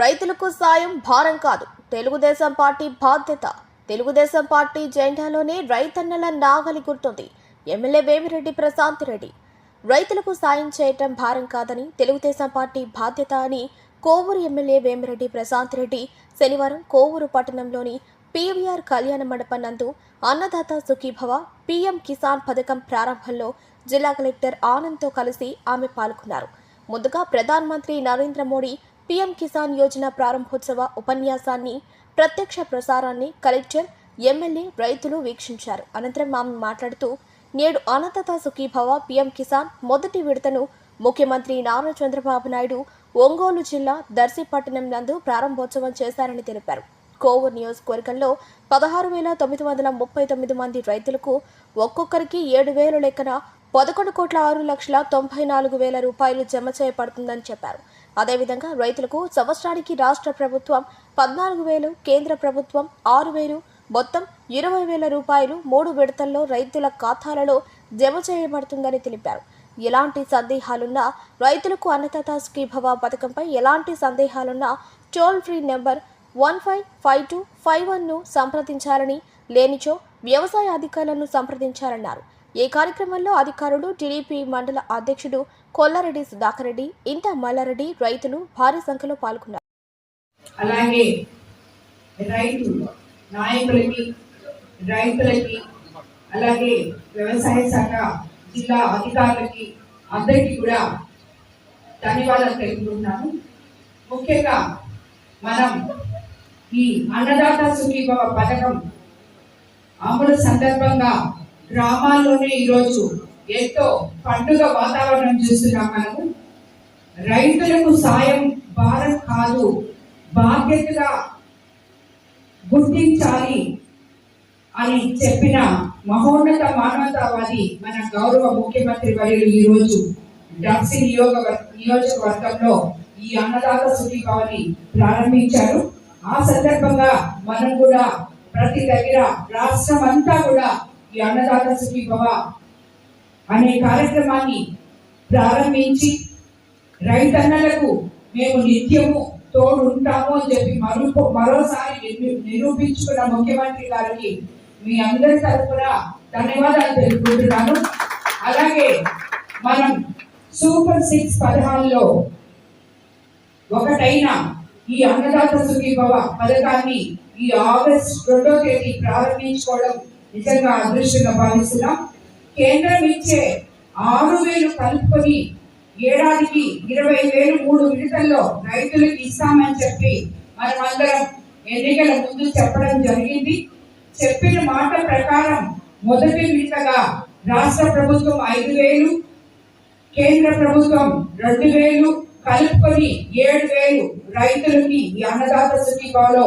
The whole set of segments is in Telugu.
రైతులకు సాయం భారం కాదు. తెలుగుదేశం పార్టీ బాధ్యత. తెలుగుదేశం పార్టీ జెండాలోనే రైతన్నల నాగలి గుర్తుంది. ఎమ్మెల్యే వేమిరెడ్డి ప్రశాంత్ రెడ్డి. రైతులకు సాయం చేయటం భారం కాదని తెలుగుదేశం పార్టీ బాధ్యత అని కోవూరు ఎమ్మెల్యే వేమిరెడ్డి ప్రశాంత్ రెడ్డి శనివారం కోవూరు పట్టణంలోని పీవీఆర్ కళ్యాణ మండపం నందు అన్నదాత సుఖీభవ పీఎం కిసాన్ పథకం ప్రారంభంలో జిల్లా కలెక్టర్ ఆనంద్తో కలిసి ఆమె పాల్గొన్నారు. ముందుగా ప్రధానమంత్రి నరేంద్ర మోడీ పీఎం కిసాన్ యోజన ప్రారంభోత్సవ ఉపన్యాసాన్ని ప్రత్యక్ష ప్రసారాన్ని కలెక్టర్ ఎమ్మెల్యే రైతులు వీక్షించారు. అనంతరం ఆమె మాట్లాడుతూ నేడు అనంతత సుఖీభవ పీఎం కిసాన్ మొదటి విడతను ముఖ్యమంత్రి నారా చంద్రబాబు నాయుడు ఒంగోలు జిల్లా దర్శిపట్టణం నందు ప్రారంభోత్సవం చేశారని తెలిపారు. కోవూరు నియోజకవర్గంలో పదహారు వేల తొమ్మిది వందల ముప్పై తొమ్మిది మంది రైతులకు ఒక్కొక్కరికి ఏడు వేల లెక్కన పదకొండు కోట్ల ఆరు లక్షల తొంభై నాలుగు వేల రూపాయలు జమ చేయబడుతుందని చెప్పారు. అదేవిధంగా రైతులకు సంవత్సరానికి రాష్ట్ర ప్రభుత్వం పద్నాలుగు వేలు కేంద్ర ప్రభుత్వం ఆరు వేలు మొత్తం ఇరవై వేల రూపాయలు మూడు విడతల్లో రైతుల ఖాతాలలో జమ చేయబడుతుందని తెలిపారు. ఎలాంటి సందేహాలున్నా రైతులకు అన్నదాత స్కీభవ పథకంపై ఎలాంటి సందేహాలున్నా toll free number one five five two five వన్ను సంప్రదించాలని లేనిచో వ్యవసాయ అధికారులను సంప్రదించాలన్నారు. ఈ కార్యక్రమంలో అధికారులు టీడీపీ మండల అధ్యక్షుడు కొల్లారెడ్డి సుధాకర్ రెడ్డి ఇంత మల్లారెడ్డి రైతులు భారీ సంఖ్యలో పాల్గొన్నారు. అలాగే రైతు నాయకులకి రైతులకి అలాగే వ్యవసాయ శాఖ జిల్లా అధికారులకి అందరికీ కూడా ధన్యవాదాలు తెలుపుతున్నాను ముఖ్యంగా మనం ఈ అన్నదాత సుఖీభవ పథకం అమలు సందర్భంగా గ్రామాల్లోనే ఈరోజు ఎంతో పండుగ వాతావరణం చూస్తున్నాం మనము. రైతులకు సాయం భారం కాదు బాధ్యతగా గుర్తించాలి అని చెప్పిన మహోన్నత మానవతావాది మన గౌరవ ముఖ్యమంత్రి వర్యులు ఈ రోజు డాక్సీ నియోగ నియోజకవర్గంలో ఈ అన్నదాత సుఖీభావని ప్రారంభించారు. ఆ సందర్భంగా మనం కూడా ప్రతి దగ్గర రాష్ట్రం అంతా కూడా ఈ అన్నదాత సుఖీభవ అనే కార్యక్రమాన్ని ప్రారంభించి రైతన్నలకు మేము నిత్యము తోడు ఉంటాము అని చెప్పి మరో మరోసారి నిరూపించుకున్న ముఖ్యమంత్రి గారికి మీ అందరి తరఫున ధన్యవాదాలు తెలుపుకుంటున్నాను. అలాగే మనం సూపర్ సిక్స్ పథకాల్లో ఒకటైన ఈ అన్నదాత సుఖీభవ పథకాన్ని ఈ ఆగస్ట్ రెండో తేదీ ప్రారంభించుకోవడం నిజంగా అదృష్టంగా భావిస్తున్నాం. కేంద్రం ఇచ్చే ఆరు వేలు కలుపుకొని ఏడాదికి ఇరవై వేలు మూడు విడతల్లో రైతులకు ఇస్తామని చెప్పి మనం అందరం ఎన్నికల ముందు చెప్పడం జరిగింది. చెప్పిన మాట ప్రకారం మొదటి విడతగా రాష్ట్ర ప్రభుత్వం ఐదు వేలు కేంద్ర ప్రభుత్వం రెండు వేలు కలుపుకొని ఏడు వేలు రైతులకి ఈ అన్నదాత సుఖీభావలో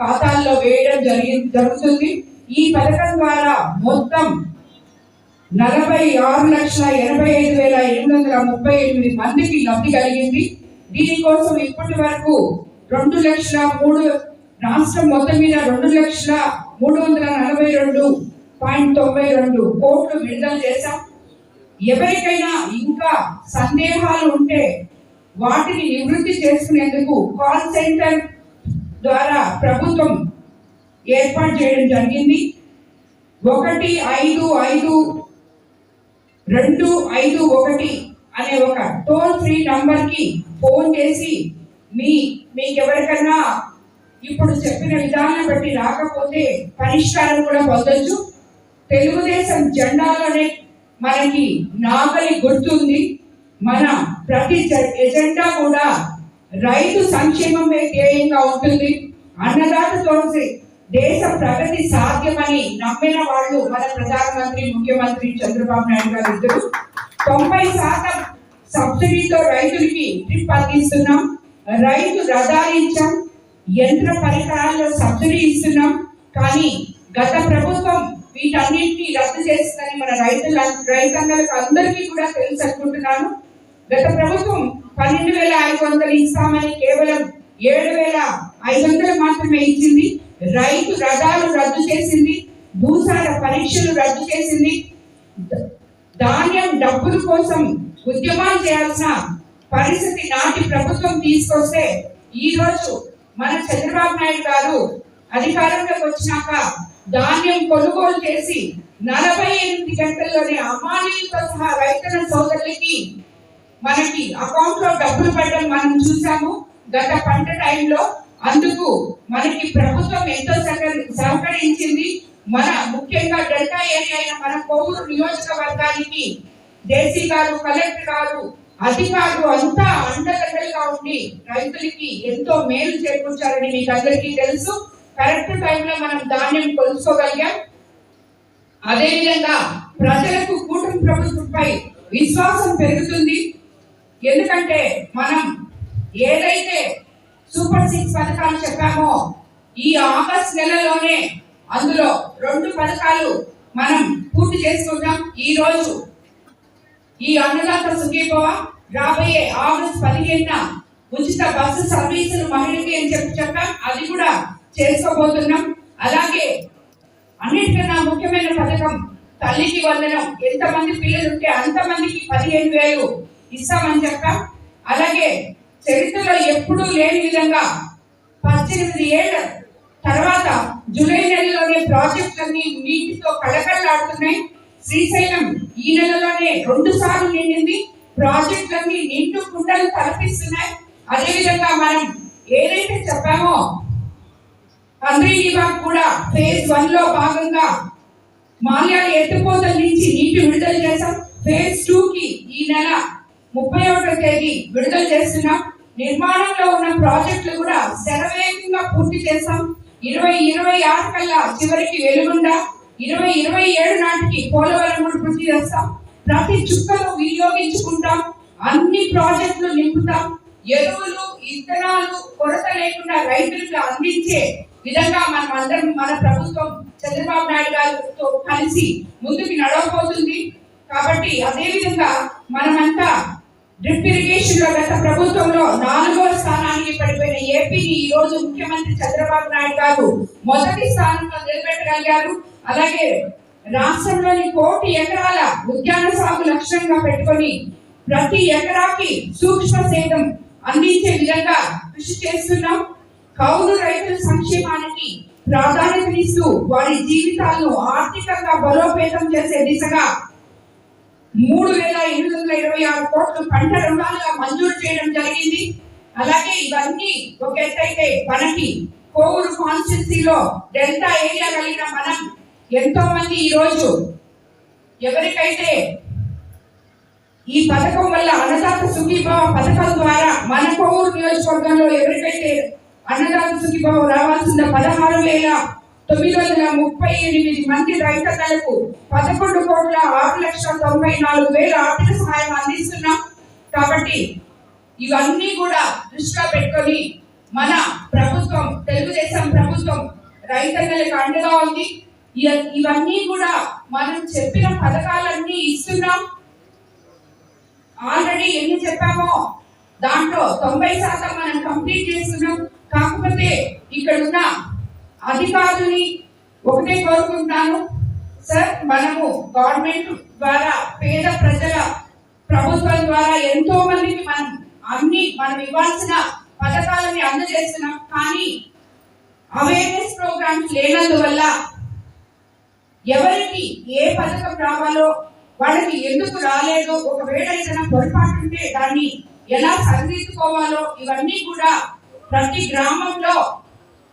ఖాతాల్లో వేయడం జరిగి జరుగుతుంది. ఈ పథకం ద్వారా మొత్తం నలభై ఆరు లక్షల ఎనభై ఐదు వేల ఎనిమిది వందల ముప్పై ఎనిమిది మందికి లబ్ధి కలిగింది. దీనికోసం ఇప్పటి వరకు రెండు లక్షల మూడు రాష్ట్రం మొత్తం మీద రెండు లక్షల మూడు వందల నలభై రెండు పాయింట్ తొంభై రెండు కోట్లు విడుదల చేశాం. ఎవరికైనా ఇంకా సందేహాలు ఉంటే వాటిని నివృత్తి చేసుకునేందుకు కాల్ సెంటర్ ద్వారా ప్రభుత్వం ఏర్పాటు చేయడం జరిగింది. ఒకటి ఐదు ఐదు రెండు ఐదు ఒకటి అనే ఒక టోల్ ఫ్రీ నంబర్కి ఫోన్ చేసి మీ మీకు ఎవరికన్నా ఇప్పుడు చెప్పిన విధానం బట్టి రాకపోతే పరిష్కారం కూడా పొందొచ్చు. తెలుగుదేశం జెండాలోనే మనకి నాగలి గుర్తుంది. మన ప్రతి జ- ఎజెండా కూడా రైతు సంక్షేమమే ధ్యేయంగా ఉంటుంది. అన్నదాతతో దేశ ప్రగతి సాధ్యమని నమ్మిన వాళ్ళు మన ప్రధానమంత్రి ముఖ్యమంత్రి చంద్రబాబు నాయుడు గారు ఇద్దరు. తొంభై శాతం సబ్సిడీతో రైతులకి ట్రిప్ అందిస్తున్నాం. రైతు రథాలు ఇచ్చాం. యంత్ర పరికరాల్లో సబ్సిడీ ఇస్తున్నాం. కానీ గత ప్రభుత్వం వీటన్నింటినీ రద్దు చేస్తుందని మన రైతుల రైతాంగాలకు అందరికీ కూడా తెలుసు అనుకుంటున్నాను. గత ప్రభుత్వం పన్నెండు వేల ఐదు వందలు ఇస్తామని కేవలం ఏడు వేల ఐదు వందలు మాత్రమే ఇచ్చింది. రైతు రథాలు రద్దు చేసింది భూసార పరీక్షలు రద్దు చేసింది. ధాన్యం డబ్బుల కోసం ఉద్యమాలు చేయాల్సిన పరిస్థితి నాటి ప్రభుత్వం తీసుకొస్తే ఈ రోజు మన చంద్రబాబు నాయుడు గారు అధికారంలోకి వచ్చినాక ధాన్యం కొనుగోలు చేసి నలభై ఎనిమిది గంటల్లోనే అమానీయులతో సహా రైతుల సోదరులకి మనకి అకౌంట్లో డబ్బులు పడడం మనం చూసాము. గత పంట టైంలో అందుకు మనకి ప్రభుత్వం ఎంతో సహకరించింది. మన ముఖ్యంగా డెల్టా ఏరియా అయిన మన కోవూరు నియోజకవర్గానికి దేశీ గారు కలెక్టర్ గారు అధికారులు అంతా అండదండలుగా ఉండి రైతులకి ఎంతో మేలు చేకూర్చారని మీకు అందరికీ తెలుసు. కరెక్ట్ టైంలో మనం ధాన్యం కొలుసుకోగలిగాం అదేవిధంగా ప్రజలకు కూటమి ప్రభుత్వంపై విశ్వాసం పెరుగుతుంది. ఎందుకంటే మనం ఏదైతే సూపర్ సిక్స్ పథకాలు చెప్పామో. ఈ ఆగస్ట్ నెలలోనే అందులో రెండు పథకాలు మనం పూర్తి చేసుకుంటాం. ఈ రోజు ఈ అన్నదాత సుఖీభవ రాబోయే ఆగస్ట్ పదిహేనున ఉచిత బస్సు సర్వీసులు మహిళకి అని చెప్పి చెప్పాం. అది కూడా చేసుకోబోతున్నాం. అలాగే అన్నిటికన్నా ముఖ్యమైన పథకం తల్లికి వందనం. ఎంతమంది పిల్లలు ఉంటే అంతమందికి పదిహేను వేలు ఇస్తామని చెప్పాం. అలాగే చరిత్రలో ఎప్పుడూ లేని విధంగా పద్దెనిమిది ఏళ్ళ తర్వాత జూలై నెలలోనే ప్రాజెక్టులన్నీ నీటితో కళకళలాడుతున్నాయి. శ్రీశైలం ఈ నెలలోనే రెండు సార్లు నిండింది. ప్రాజెక్టులన్నీ నిండు కుండలు తలపిస్తున్నాయి. అదేవిధంగా మనం ఏదైతే చెప్పామో హంద్రీనివాగ్ కూడా ఫేజ్ వన్లో భాగంగా మాల్యాల ఎత్తిపోతల నుంచి నీటి విడుదల చేశాం. ఫేజ్ టూ కి ఈ నెల ముప్పై ఒకటో తేదీ విడుదల చేస్తున్నాం. నిర్మాణంలో ఉన్న ప్రాజెక్టులు కూడా శరవేగంగా పూర్తి చేశాం. ఇరవై ఇరవై ఆరు కల్లా చివరికి వెలుగుండ ఇరవై ఇరవై ఏడు నాటికి పోలవరం కూడా పూర్తి చేస్తాం. ప్రతి చుక్కను వినియోగించుకుంటాం. అన్ని ప్రాజెక్టులు నింపుతాం. ఎరువులు ఇత్తనాలు కొరత లేకుండా రైతులకు అందించే విధంగా మనం అందరం మన ప్రభుత్వం చంద్రబాబు నాయుడు గారితో కలిసి ముందుకు నడవబోతుంది. కాబట్టి అదేవిధంగా మనమంతా డ్రిప్ ఇరిగేషన్లో గత ప్రభుత్వంలో నాలుగో స్థానానికి పడిపోయిన ఏపీని ఈ రోజు ముఖ్యమంత్రి చంద్రబాబు నాయుడు గారు మొదటి స్థానంలో నిలబెట్టగలిగారు. అలాగే రాష్ట్రంలోని కోటి ఎకరాల ఉద్యాన సాగు లక్ష్యంగా పెట్టుకొని ప్రతి ఎకరాకి సూక్ష్మ సేద్యం అందించే విధంగా కృషి చేస్తున్నాం. కౌలు రైతుల సంక్షేమానికి ప్రాధాన్యతనిస్తూ వారి జీవితాలను ఆర్థికంగా బలోపేతం చేసే దిశగా మూడు వేల ఎనిమిది వందల ఇరవై ఆరు కోట్లు పంట రుణాలుగా మంజూరు చేయడం జరిగింది. అలాగే ఇవన్నీ ఒక ఎత్తైతే మనకి కోవూరు కాన్స్టిట్యూన్సీలో డెల్టా ఏరియా కలిగిన మనం ఎంతో మంది ఈ రోజు ఎవరికైతే ఈ పథకం వల్ల అన్నదాత సుఖీభావ పథకం ద్వారా మన కోవూరు నియోజకవర్గంలో ఎవరికైతే అన్నదాత సుఖీభావం రావాల్సిన పదహారు వేల తొమ్మిది వందల ముప్పై ఎనిమిది మంది రైతన్నలకు పదకొండు కోట్ల ఆరు లక్షల తొంభై నాలుగు వేల ఆర్థిక సహాయం అందిస్తున్నాం. కాబట్టి ఇవన్నీ కూడా దృష్టిలో పెట్టుకొని మన ప్రభుత్వం తెలుగుదేశం ప్రభుత్వం రైతన్నలకు అండగా ఉంది. ఇవ- ఇవన్నీ కూడా మనం చెప్పిన పథకాలన్నీ ఇస్తున్నాం. ఆల్రెడీ ఎన్ని చెప్పామో దాంట్లో తొంభై శాతం మనం కంప్లీట్ చేస్తున్నాం. కాకపోతే ఇక్కడ ఉన్న అధికారులని ఒకటే కోరుకుంటాను. సార్ మనము గవర్నమెంట్ ద్వారా పేద ప్రజల ప్రభుత్వం ద్వారా ఎంతో మందికి మనం అన్ని మనం ఇవ్వాల్సిన పథకాలని అందజేస్తున్నాం. కానీ అవేర్నెస్ ప్రోగ్రామ్స్ లేనందువల్ల ఎవరికి ఏ పథకం రావాలో వాళ్ళకి ఎందుకు రాలేదో ఒకవేళ ఏదైనా పొరపాటు ఉంటే దాన్ని ఎలా సరిదిద్దుకోవాలో ఇవన్నీ కూడా ప్రతి గ్రామంలో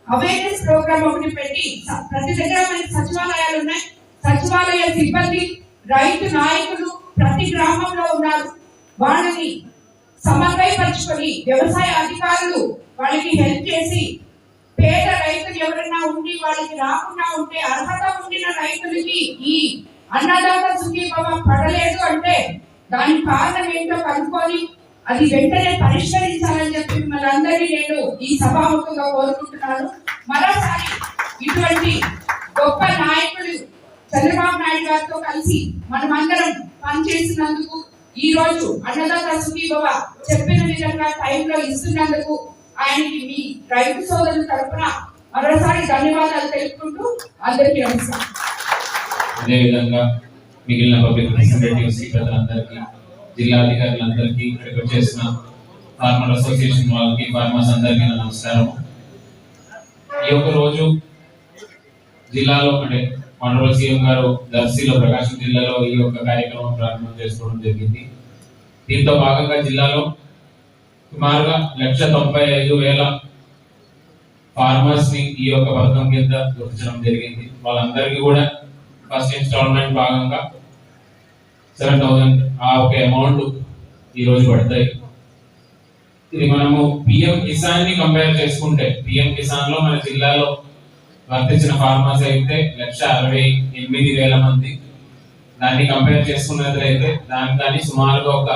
అవేర్నెస్ ప్రోగ్రామ్ ఒకటి పెట్టి ప్రతి దగ్గర మనకి సచివాలయాలు ఉన్నాయి. సచివాలయ సిబ్బంది రైతు నాయకులు ప్రతి గ్రామంలో ఉన్నారు. వాళ్ళని సమన్వయపరుచుకొని వ్యవసాయ అధికారులు వాళ్ళకి హెల్ప్ చేసి పేద రైతులు ఎవరైనా ఉండి వాళ్ళకి రాకుండా ఉంటే అర్హత ఉండిన రైతులకి ఈ అన్నదాత సుఖీభవ పడలేదు అంటే దాని కారణం ఏంటో కనుక్కొని అది వెంటనే పరిష్కరించాలని సభాముఖంగా కోరుకుంటున్నాను. మరోసారి ఇటువంటి గొప్ప నాయకులు చంద్రబాబు నాయుడు గారితో కలిసి మనమందరం పనిచేసినందుకు ఈ రోజు అన్నదాత సుఖీభవ చెప్పిన విధంగా టైంలో ఇస్తున్నందుకు ఆయనకి మీ రైతు సోదరుల తరఫున మరోసారి ధన్యవాదాలు తెలుపుకుంటూ అందరికీ నమస్కారం. అదేవిధంగా మిగిలిన పబ్లిక్ రిప్రజెంటేటివ్స్ ప్రజలందరికీ జిల్లా అధికారులందరికీ ఇక్కడికి వచ్చేసిన ఫార్మర్ అసోసియేషన్ వాళ్ళకి ఫార్మర్స్ అందరికీ నమస్కారం. ఈ యొక్క రోజు జిల్లాలో అంటే మండల సీఎం గారు దర్శిలో ప్రకాశం జిల్లాలో ఈ యొక్క కార్యక్రమం ప్రారంభం చేసుకోవడం జరిగింది. దీంతో భాగంగా జిల్లాలో సుమారుగా లక్ష తొంభై ఐదు వేల ఫార్మర్స్ని ఈ యొక్క పథకం కింద గుర్తించడం జరిగింది. వాళ్ళందరికీ కూడా ఫస్ట్ ఇన్స్టాల్మెంట్ భాగంగా సెవెన్ థౌసండ్ ఆ ఒక అమౌంట్ ఈ రోజు పడతాయి. ఇది మనము పిఎం కిసాన్ని కంపేర్ చేసుకుంటే పిఎం కిసాన్లో మన జిల్లాలో వర్తించిన ఫార్మర్స్ అయితే లక్ష అరవై ఎనిమిది వేల మంది. దాన్ని కంపేర్ చేసుకున్నట్లయితే దానికి కానీ సుమారుగా ఒక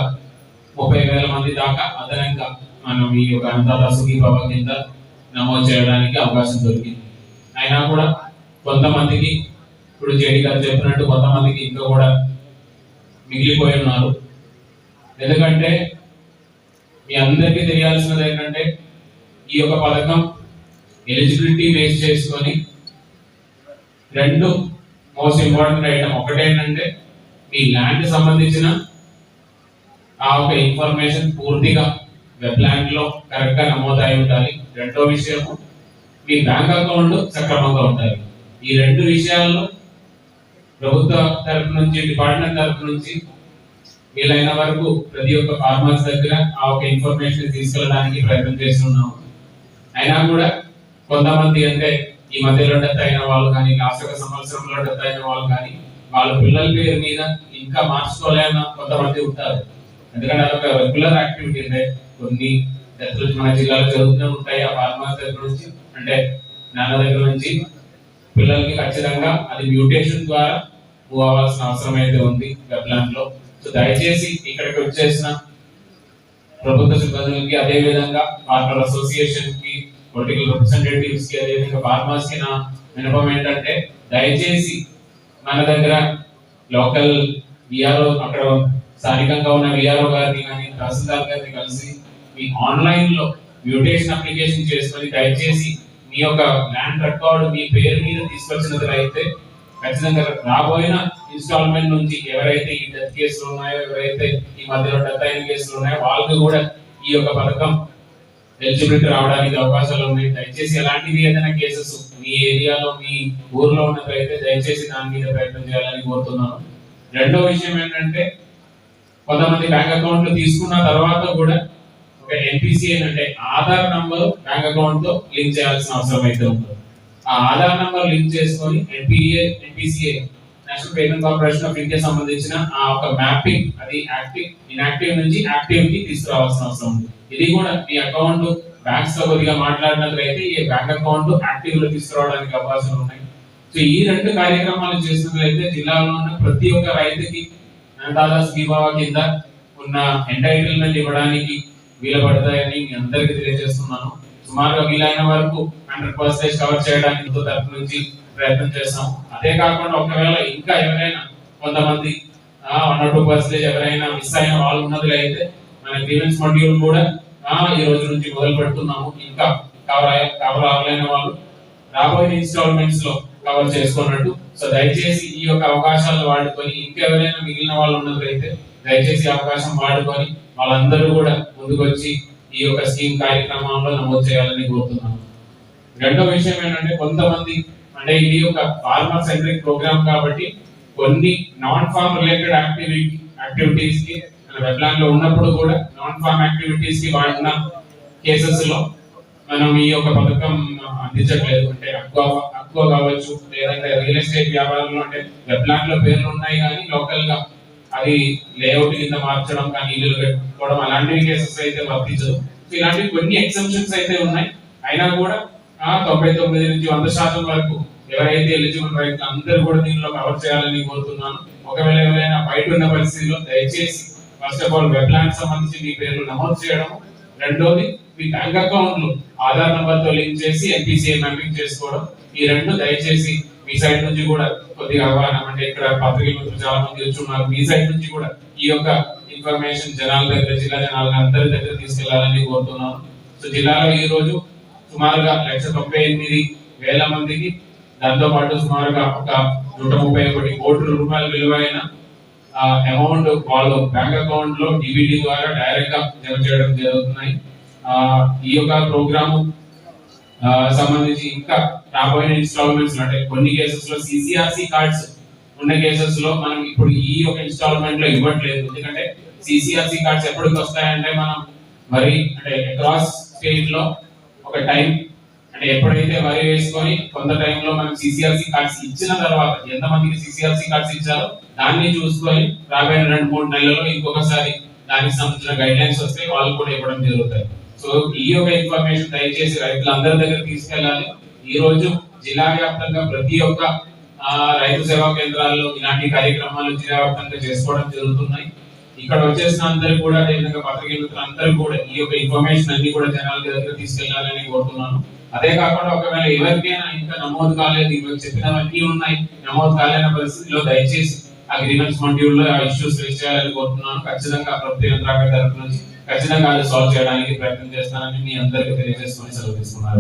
ముప్పై వేల మంది దాకా అదనంగా మనం ఈ యొక్క అన్నదాత సుఖీభావ కింద నమోదు చేయడానికి అవకాశం దొరికింది. అయినా కూడా కొంతమందికి ఇప్పుడు జేడి గారు చెప్పినట్టు కొంతమందికి ఇంకా కూడా మిగిలిపోయి ఉన్నారు. ఎందుకంటే మీ అందరికీ తెలియాల్సినది ఏంటంటే ఈ యొక్క పథకం ఎలిజిబిలిటీ బేస్ చేసుకొని రెండు మోస్ట్ ఇంపార్టెంట్ ఐటమ్ ఒకటేంటంటే మీ ల్యాండ్ సంబంధించిన ఆ ఒక ఇన్ఫర్మేషన్ పూర్తిగా వెబ్ ల్యాండ్లో కరెక్ట్గా నమోదై ఉండాలి. రెండో విషయము మీ బ్యాంక్ అకౌంట్ సక్రమంగా ఉండాలి. ఈ రెండు విషయాల్లో ప్రభుత్వ తరపు నుంచి డిపార్ట్మెంట్ తరపు నుంచి వీలైన వరకు ప్రతి ఒక్క ఫార్మర్స్ దగ్గర ఆ ఒక ఇన్ఫర్మేషన్ తీసుకెళ్ళడానికి ప్రయత్నం చేస్తున్నాము అయినా కూడా కొంతమంది అంటే ఈ మధ్యలో డెత్ అయిన వాళ్ళు కానీ లాస్ట్ ఒక సంవత్సరంలో డెత్ అయిన వాళ్ళు కానీ వాళ్ళ పిల్లల పేరు మీద ఇంకా మార్చుకోలేన కొంతమంది ఉంటారు. ఎందుకంటే అదొక రెగ్యులర్ యాక్టివిటీ అంటే కొన్ని డెత్లు మన జిల్లాలో జరుగుతూనే ఉంటాయి ఆ ఫార్మర్స్ దగ్గర నుంచి. అంటే నాన్న దగ్గర నుంచి పిల్లలకి ఖచ్చితంగా అది మ్యూటేషన్ ద్వారా మూవ్ అవ్వాల్సిన అవసరం అయితే ఉంది వెబ్లాండ్లో. సో దయచేసి ఇక్కడికి వచ్చేసిన ప్రభుత్వ సిబ్బందులకి అదే విధంగా ఫార్మర్ అసోసియేషన్కి పొలిటికల్ రిప్రజెంటేటివ్స్కి అదే విధంగా ఫార్మర్స్కి నా వినపం ఏంటంటే దయచేసి మన దగ్గర లోకల్ విఆర్ఓ అక్కడ స్థానికంగా ఉన్న విఆర్ఓ గారిని కానీ తహసీల్దార్ గారిని కలిసి మీ ఆన్లైన్లో మ్యూటేషన్ అప్లికేషన్ చేసుకొని దయచేసి మీ యొక్క ల్యాండ్ రికార్డు మీ పేరు మీద తీసుకొచ్చినట్లయితే ఖచ్చితంగా రాబోయిన ఇన్స్టాల్మెంట్ నుంచి ఎవరైతే ఈ డెత్ కేసులు ఉన్నాయో ఎవరైతే ఈ మధ్యలో డెత్ అయిన కేసులు ఉన్నాయో వాళ్ళకి కూడా ఈ యొక్క పథకం ఎలిజిబిలిటీ రావడానికి అవకాశాలు ఉన్నాయి. దయచేసి ఎలాంటివి ఏదైనా కేసెస్ మీ ఏరియాలో మీ ఊర్లో ఉన్నట్లయితే దయచేసి దాని మీద ప్రయత్నం చేయాలని కోరుతున్నాను. రెండో విషయం ఏంటంటే కొంతమంది బ్యాంక్ అకౌంట్లు తీసుకున్న తర్వాత కూడా ఒక ఎన్పిసిఐ అంటే ఆధార్ నంబర్ బ్యాంక్ అకౌంట్తో లింక్ చేయాల్సిన అవసరం అయితే ఉంటుంది. ఆ ఆధార్ నంబర్ లింక్ చేసుకొని NPA NPCA national payment corporation of India సంబంధించిన ఆ ఒక మ్యాపింగ్ అది యాక్టివ్ ఇన్యాక్టివ్ నుంచి యాక్టివ్కి తీసుకురావాల్సిన అవసరం ఉంది. ఇది కూడా మీ అకౌంట్ బ్యాంక్స్తో కొద్దిగా మాట్లాడినట్లయితే ఈ బ్యాంక్ అకౌంట్ యాక్టివ్లో తీసుకురావడానికి అవకాశాలు ఉన్నాయి. సో ఈ రెండు కార్యక్రమాలు చేసినట్లయితే జిల్లాలో ఉన్న ప్రతి ఒక్క రైతుకి అన్నదాత స్కీమావ కింద ఉన్న ఎంటైటిల్మెంట్ ఇవ్వడానికి వీలపడతాయని మీ అందరికీ తెలియజేస్తున్నాను. సుమారుగా వీలైన వరకు హండ్రెడ్ పర్సెంట్ కవర్ చేయడానికి ఎంతో తరపు నుంచి ప్రయత్నం చేస్తాం. అదే కాకుండా ఒకవేళ ఇంకా ఎవరైనా కొంతమంది వన్ ఆర్ టూ పర్సెంటేజ్ ఎవరైనా మిస్ అయిన వాళ్ళు ఉన్నది అయితే మన గ్రీవెన్స్ మాడ్యూల్ కూడా ఈ రోజు నుంచి మొదలు పెడుతున్నాము. ఇంకా కవర్ కవర్ అవ్వలేని వాళ్ళు రాబోయే ఇన్స్టాల్మెంట్స్లో కవర్ చేసుకున్నట్టు సో దయచేసి ఈ యొక్క అవకాశాలు వాడుకొని ఇంకెవరైనా మిగిలిన వాళ్ళు ఉన్నట్లయితే దయచేసి అవకాశం వాడుకొని వాళ్ళందరూ కూడా ముందుకొచ్చి ఈ యొక్క స్కీమ్ కార్యక్రమంలో నమోదు చేయాలని కోరుతున్నాను. రెండో విషయం ఏంటంటే కొంతమంది అంటే ఇది ఒక ఫార్మర్ సెంట్రిక్ ప్రోగ్రామ్ కాబట్టి కొన్ని నాన్ ఫార్మ్ రిలేటెడ్ యాక్టివిటీ యాక్టివిటీస్కి వెబ్లాన్లో ఉన్నప్పుడు కూడా నాన్ ఫార్మ్ యాక్టివిటీస్కి వాడిన కేసెస్లో మనం ఈ యొక్క పథకం అందించట్లేదు. అంటే అక్కువ అక్కువ కావచ్చు లేదంటే రియల్ ఎస్టేట్ వ్యాపారంలో అంటే వెబ్లాన్లో పేర్లు ఉన్నాయి కానీ లోకల్గా అది లేఅవుట్ కింద మార్చడం కానీ ఇల్లు పెట్టుకోవడం అలాంటివి కేసెస్ అయితే వర్తించదు. సో కొన్ని ఎగ్జంప్షన్స్ అయితే ఉన్నాయి. అయినా కూడా తొంభై తొమ్మిది నుంచి వంద శాతం వరకు ఎవరైతే ఎలిజిబుల్ రైతులు అందరూ కూడా దీనిలో కవర్ చేయాలని కోరుతున్నాను. ఒకవేళ ఎవరైనా బయట ఉన్న పరిస్థితిలో దయచేసి first of all web land సంబంధించి మీ పేర్లు నమోదు చేయడం రెండోది మీ బ్యాంక్ అకౌంట్లు ఆధార్ నంబర్తో లింక్ చేసి ఎన్పిసిఐ మ్యాపింగ్ చేసుకోవడం. ఈ రెండు దయచేసి మీ సైడ్ నుంచి కూడా కొద్దిగా అవగాహన అంటే ఇక్కడ పత్రికలు చాలా మంది వచ్చి ఉన్నారు. మీ సైడ్ నుంచి కూడా ఈ యొక్క ఇన్ఫర్మేషన్ జనాల దగ్గర జిల్లా జనాల అందరి దగ్గర తీసుకెళ్ళాలని కోరుతున్నాను. సో జిల్లాలో ఈ రోజు సుమారుగా లక్ష తొంభై ఎనిమిది వేల మందికి దాంతో పాటు సుమారుగా ఒక నూట ముప్పై ఒకటి కోట్ల రూపాయల విలువైన అమౌంట్ వాళ్ళు బ్యాంక్ అకౌంట్లో డిబిటీ ద్వారా డైరెక్ట్గా జమ చేయడం జరుగుతున్నాయి. ఈ యొక్క ప్రోగ్రాము సంబంధించి ఇంకా రాబోయే ఇన్స్టాల్మెంట్స్ అంటే కొన్ని కేసెస్లో సిసిఆర్సి కార్డ్స్ ఉన్న కేసెస్లో మనం ఇప్పుడు ఈ ఒక ఇన్స్టాల్మెంట్లో ఇవ్వట్లేదు. ఎందుకంటే సిసిఆర్సి కార్డ్స్ ఎప్పటికి వస్తాయంటే మనం వరి అంటే అక్రాస్ స్టేట్లో ఒక టైం అంటే ఎప్పుడైతే వరి వేసుకొని కొంత టైంలో మనం సిసిఆర్సి కార్డ్స్ ఇచ్చిన తర్వాత ఎంత మందికి సిసిఆర్సి కార్డ్స్ ఇచ్చారో దాన్ని చూసుకొని రాబోయే రెండు మూడు నెలల్లో ఇంకొకసారి దానికి సంబంధించిన గైడ్ లైన్స్ వస్తే వాళ్ళు కూడా ఇవ్వడం జరుగుతాయి. సో ఈ యొక్క ఇన్ఫర్మేషన్ దయచేసి రైతులందరి దగ్గర తీసుకెళ్ళాలి. ఈ రోజు జిల్లా వ్యాప్తంగా ప్రతి ఒక్క రైతు సేవా కేంద్రాల్లో ఇలాంటి కార్యక్రమాలు జిల్లా వ్యాప్తంగా చేసుకోవడం జరుగుతున్నాయి. ఇక్కడ వచ్చేసిన అందరికి కూడా అదేవిధంగా పత్రికలు అందరూ కూడా ఈ యొక్క ఇన్ఫర్మేషన్ అన్ని కూడా జనాల దగ్గర తీసుకెళ్ళాలని కోరుతున్నాను. అదే కాకుండా ఒకవేళ ఎవరికైనా ఇంకా నమోదు కాలేదు ఇవి చెప్పినవన్నీ ఉన్నాయి నమోదు కాలేని పరిస్థితిలో దయచేసి అగ్రిమెంట్స్ మండ్యూల్లో ఆ ఇష్యూస్ రేస్ చేయాలని కోరుతున్నాను. ఖచ్చితంగా ప్రభుత్వ యంత్రాంగ తరపు నుంచి ఖచ్చితంగా సాల్వ్ చేయడానికి ప్రయత్నం చేస్తానని మీ అందరికీ తెలియజేసుకొని సెలవు తీసుకున్నారు